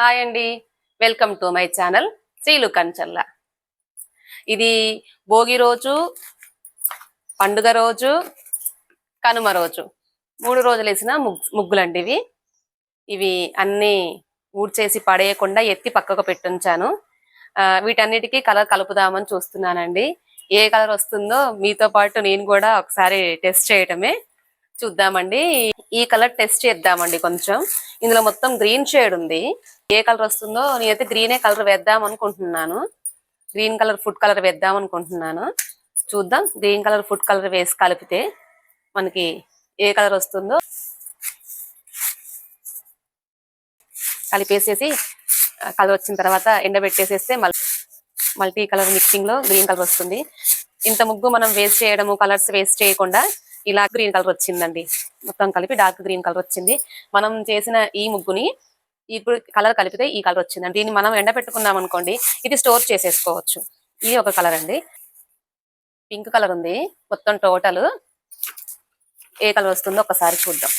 Hi అండి. Welcome to my channel Srilu Kanchalla. ఇది భోగి రోజు పండుగ రోజు కనుమ రోజు. మూడు రోజులు వేసిన ముగ్ ముగ్గులండి ఇవి. ఇవి అన్నీ ఊడ్చేసి పడేయకుండా ఎత్తి పక్కకు పెట్టుంచాను. వీటన్నిటికీ కలర్ కలుపుదామని చూస్తున్నానండి. ఏ కలర్ వస్తుందో మీతో పాటు నేను కూడా ఒకసారి టెస్ట్ చేయటమే. చూద్దామండి. ఈ కలర్ టెస్ట్ చేద్దామండి కొంచెం. ఇందులో మొత్తం గ్రీన్ షేడ్ ఉంది. ఏ కలర్ వస్తుందో నేనైతే గ్రీనే కలర్ వేద్దాం అనుకుంటున్నాను. గ్రీన్ కలర్ ఫుడ్ కలర్ వేద్దాం అనుకుంటున్నాను. చూద్దాం గ్రీన్ కలర్ ఫుడ్ కలర్ వేసి కలిపితే మనకి ఏ కలర్ వస్తుందో కలిపేసేసి కలర్ వచ్చిన తర్వాత ఎండబెట్టేసేస్తే మళ్ళీ మల్టీ కలర్ మిక్సింగ్లో గ్రీన్ కలర్ వస్తుంది. ఇంత ముగ్గు మనం వేస్ట్ చేయడము కలర్స్ వేస్ట్ చేయకుండా ఇలా గ్రీన్ కలర్ వచ్చిందండి. మొత్తం కలిపి డార్క్ గ్రీన్ కలర్ వచ్చింది. మనం చేసిన ఈ ముగ్గుని ఇప్పుడు కలర్ కలిపితే ఈ కలర్ వచ్చిందండి. దీన్ని మనం ఎండ పెట్టుకున్నాం అనుకోండి ఇది స్టోర్ చేసేసుకోవచ్చు. ఇది ఒక కలర్ అండి. పింక్ కలర్ ఉంది. మొత్తం టోటల్ ఏ కలర్ వస్తుందో ఒకసారి చూద్దాం.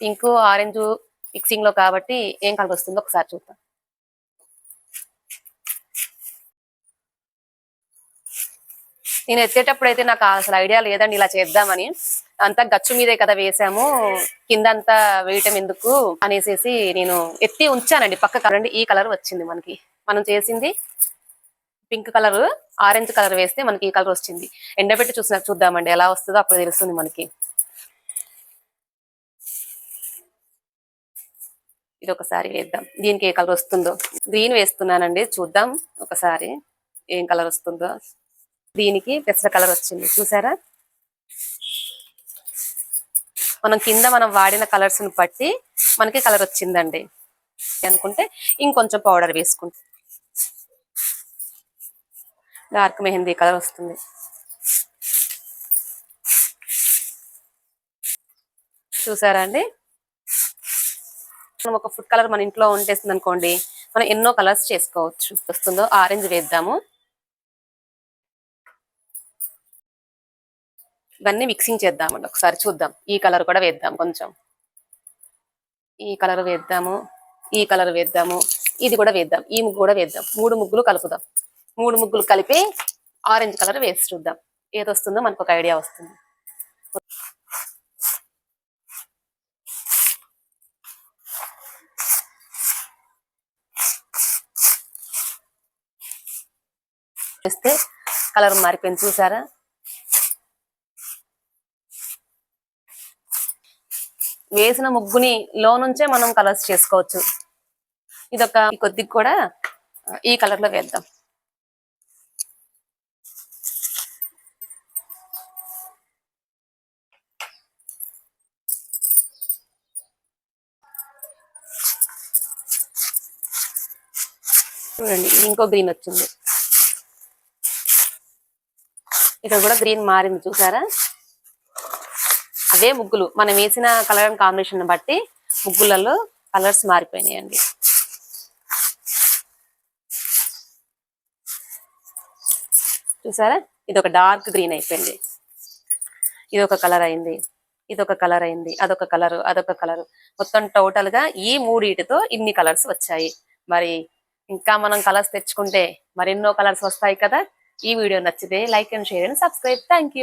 పింక్ ఆరెంజ్ మిక్సింగ్లో కాబట్టి ఏం కలర్ వస్తుందో ఒకసారి చూద్దాం. నేను ఎత్తేటప్పుడు అయితే నాకు అసలు ఐడియా లేదండి ఇలా చేద్దామని. అంతా గచ్చు మీదే కదా వేసాము. కింద అంతా వేయటం ఎందుకు అనేసి నేను ఎత్తి ఉంచానండి పక్క కలర్ ఈ కలర్ వచ్చింది మనకి. మనం చేసింది పింక్ కలర్ ఆరెంజ్ కలర్ వేస్తే మనకి ఈ కలర్ వచ్చింది. ఎండబెట్టి చూసిన చూద్దామండి ఎలా వస్తుందో అప్పుడు తెలుస్తుంది మనకి. ఇది ఒకసారి వేద్దాం. దీనికి ఏ కలర్ వస్తుందో. గ్రీన్ వేస్తున్నానండి చూద్దాం. ఒకసారి ఏం కలర్ వస్తుందో. దీనికి పెసర కలర్ వచ్చింది. చూసారా? మనం కింద మనం వాడిన కలర్స్ని బట్టి మనకి కలర్ వచ్చిందండి. అనుకుంటే ఇంకొంచెం పౌడర్ వేసుకుంటాం. డార్క్ మెహందీ కలర్ వస్తుంది. చూసారా అండి? మనం ఒక ఫుడ్ కలర్ మన ఇంట్లో ఉంటేస్తుంది అనుకోండి మనం ఎన్నో కలర్స్ చేసుకోవచ్చు. వస్తుందో ఆరెంజ్ వేద్దాము. ఇవన్నీ మిక్సింగ్ చేద్దామండి. ఒకసారి చూద్దాం. ఈ కలర్ కూడా వేద్దాం కొంచెం. ఈ కలర్ వేద్దాము. ఈ కలర్ వేద్దాము. ఇది కూడా వేద్దాం. ఈ ముగ్గు కూడా వేద్దాం. మూడు ముగ్గులు కలుపుదాం. మూడు ముగ్గులు కలిపి ఆరెంజ్ కలర్ వేసి చూద్దాం. ఏది వస్తుందో మనకు ఒక ఐడియా వస్తుంది. చూస్తే కలర్ మారిపోయింది. చూసారా? వేసిన ముగ్గుని లో నుంచే మనం కలర్స్ చేసుకోవచ్చు. ఇదొక కొద్దిగా కూడా ఈ కలర్లో వేద్దాం. చూడండి ఇంకో గ్రీన్ వచ్చింది. ఇక్కడ కూడా గ్రీన్ మారింది చూసారా? అవే ముగ్గులు. మనం వేసిన కలర్ కాంబినేషన్ బట్టి ముగ్గులలో కలర్స్ మారిపోయినాయండి. చూసారా? ఇది ఒక డార్క్ గ్రీన్ అయిపోయింది. ఇది ఒక కలర్ అయింది. ఇది ఒక కలర్ అయింది. అదొక కలర్ అదొక కలర్ మొత్తం టోటల్గా ఈ మూడిటితో ఇన్ని కలర్స్ వచ్చాయి. మరి ఇంకా మనం కలర్స్ తెచ్చుకుంటే మరెన్నో కలర్స్ వస్తాయి కదా? ఈ వీడియో నచ్చితే like and share and subscribe thank